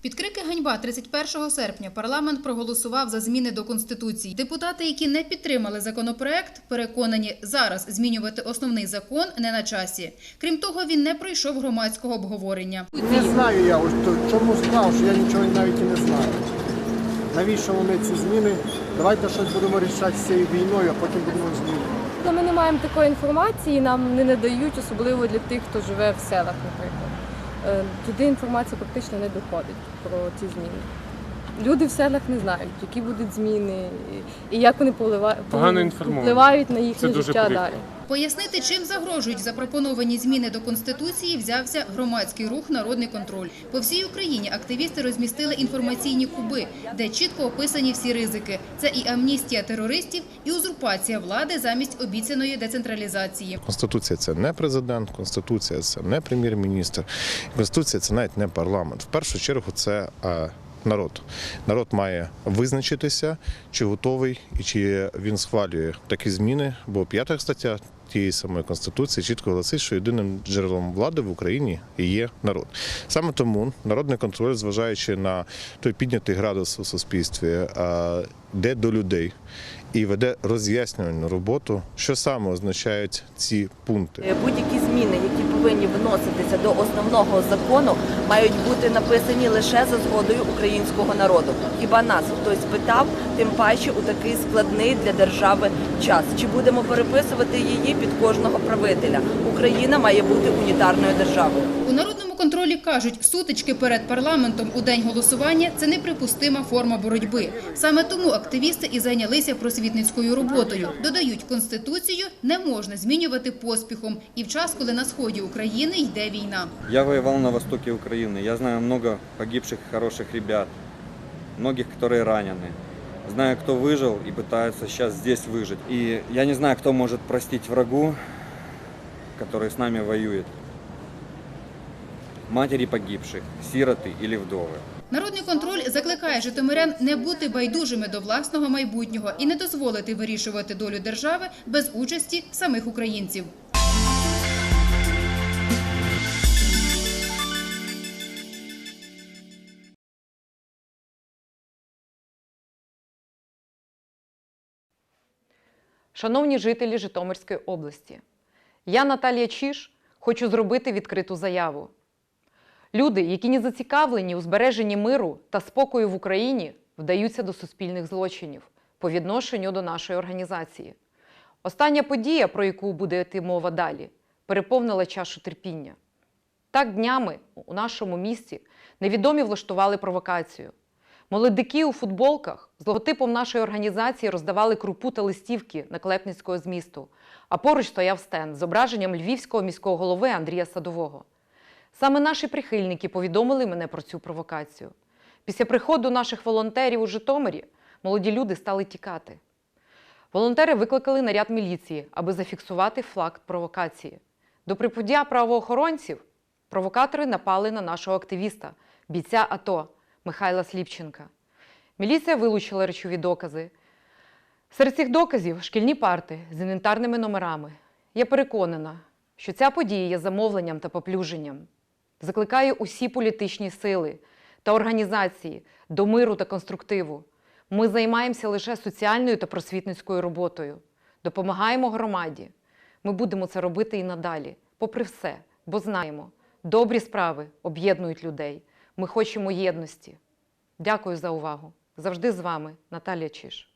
Під крики ганьба 31 серпня парламент проголосував за зміни до конституції. Депутати, які не підтримали законопроект, переконані зараз змінювати основний закон не на часі. Крім того, він не пройшов громадського обговорення. Не знаю я, чому сказав, що я нічого навіть і не знаю. Навіщо вони ці зміни? Давайте щось будемо рішати з цією війною, а потім будемо зміни. Ну, Ми не маємо такої інформації, нам не надають, особливо для тих, хто живе в селах, наприклад. Е, Туди інформація практично не доходить про ці зміни. Люди в селах не знають, які будуть зміни і- як вони впливають на їхнє життя далі. Пояснити, чим загрожують запропоновані зміни до конституції, взявся громадський рух Народний контроль. По всій Україні активісти розмістили інформаційні куби, де чітко описані всі ризики. Це і амністія терористів, і узурпація влади замість обіцяної децентралізації. Конституція це не президент, конституція це не прем'єр-міністр, конституція це навіть не парламент. В першу чергу це е, народ. Народ має визначитися, чи готовий і чи він схвалює такі зміни. Бо п'ята стаття тієї самої конституції чітко гласить, що єдиним джерелом влади в Україні є народ. Саме тому народний контроль, зважаючи на той піднятий градус у суспільстві, е, йде до людей і веде роз'яснювальну роботу, що саме означають ці пункти. Е, Будь-які зміни, які повинні вноситися до основного закону, мають бути написані лише за згодою українського народу. Хіба нас хтось питав, тим паче у такий складний для держави час? Чи будемо переписувати її під кожного правителя? Україна має бути унітарною державою. У народному контролі кажуть, сутички перед парламентом у день голосування це неприпустима форма боротьби. Саме тому активісти і зайнялися просвітницькою роботою. Додають, конституцію не можна змінювати поспіхом і в час, коли на сході України йде війна. Я воевал на востоке Украины. Я знаю много погибших хороших ребят, многих, которые ранены. Знаю, кто выжил и пытается сейчас здесь выжить. И я не знаю, кто может простить врагу, который с нами воюет. Матери погибших, сироты или вдовы. Народний контроль закликає житомирян не бути байдужими до власного майбутнього і не дозволити вирішувати долю держави без участі самих українців. Шановні жителі Житомирської області, я, Наталія Чіш, хочу зробити відкриту заяву. Люди, які не зацікавлені у збереженні миру та спокою в Україні, вдаються до суспільних злочинів по відношенню до нашої організації. Остання подія, про яку буде йти мова далі, переповнила чашу терпіння. Так днями у нашому місті невідомі влаштували провокацію. Молодики у футболках з логотипом нашої організації роздавали крупу та листівки на Клепницького змісту, а поруч стояв стенд з зображенням львівського міського голови Андрія Садового. Саме наші прихильники повідомили мене про цю провокацію. Після приходу наших волонтерів у Житомирі молоді люди стали тікати. Волонтери викликали наряд міліції, аби зафіксувати факт провокації. До приподя правоохоронців провокатори напали на нашого активіста, бійця АТО Михайла Сліпченка. Міліція вилучила речові докази. Серед цих доказів шкільні парти з інвентарними номерами. Я переконана, що ця подія є замовленням та поплюженням. Закликаю усі політичні сили та організації до миру та конструктиву. Ми займаємося лише соціальною та просвітницькою роботою. Допомагаємо громаді. Ми будемо це робити і надалі, попри все, бо знаємо, добрі справи об'єднують людей. Ми хочемо єдності. Дякую за увагу. Завжди з вами, Наталія Чиш.